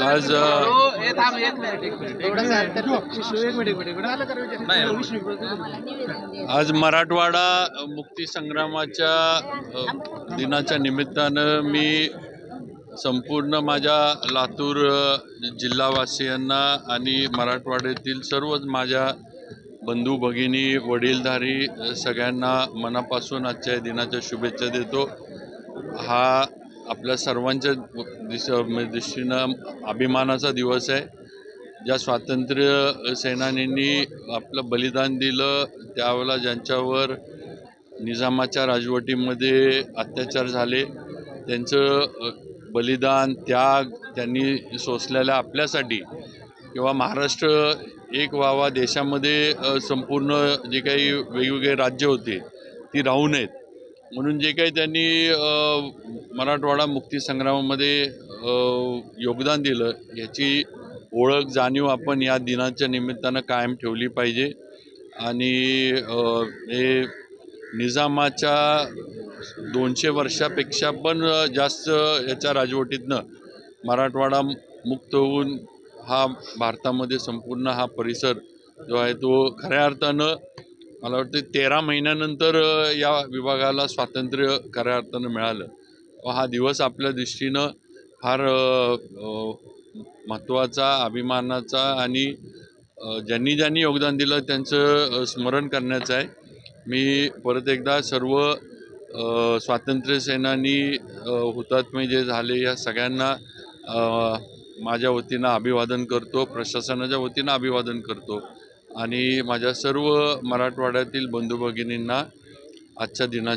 आज आज मराठवाडा मुक्ती संग्रामाच्या अ, दिनाच्या निमित्तानं मी संपूर्ण माझ्या लातूर जिल्हावासियांना आणि मराठवाड्यातील सर्वच माझ्या बंधू भगिनी वडीलधारी सगळ्यांना मनापासून आजच्या दिनाच्या शुभेच्छा देतो. हा आपल्या सर्वांच्या दिस म्हणजे दृष्टीनं अभिमानाचा दिवस आहे. ज्या स्वातंत्र्य सेनानींनी आपलं बलिदान दिलं त्यावेळेला ज्यांच्यावर निजामाच्या राजवटीमध्ये अत्याचार झाले त्यांचं बलिदान त्याग त्यांनी सोसलेल्या आपल्यासाठी किंवा महाराष्ट्र एक व्हावा देशामध्ये संपूर्ण जे काही वेगवेगळे राज्य होते ती राहू नयेत. म्हणून जे काही त्यांनी मराठवाडा मुक्तीसंग्रामामध्ये योगदान दिलं याची ओळख जाणीव आपण या दिनाच्या निमित्तानं कायम ठेवली पाहिजे. आणि हे निजामाच्या दोनशे वर्षापेक्षा पण जास्त याच्या राजवटीतनं मराठवाडा मुक्त होऊन हा भारतामध्ये संपूर्ण हा परिसर जो आहे तो खऱ्या अर्थानं मला वाटतं तेरा महिन्यानंतर या विभागाला स्वातंत्र्य खऱ्या अर्थानं मिळालं. व हा दिवस आपल्या दृष्टीनं फार महत्त्वाचा अभिमानाचा आणि ज्यांनी ज्यांनी योगदान दिलं त्यांचं स्मरण करण्याचं आहे. मी परत एकदा सर्व स्वातंत्र्यसेनानी हुतात्मे जे झाले या सगळ्यांना माझ्या वतीनं अभिवादन करतो प्रशासनाच्या वतीनं अभिवादन करतो. आणि माझ्या सर्व मराठवाड्यातील बंधू भगिनींना आजच्या दिना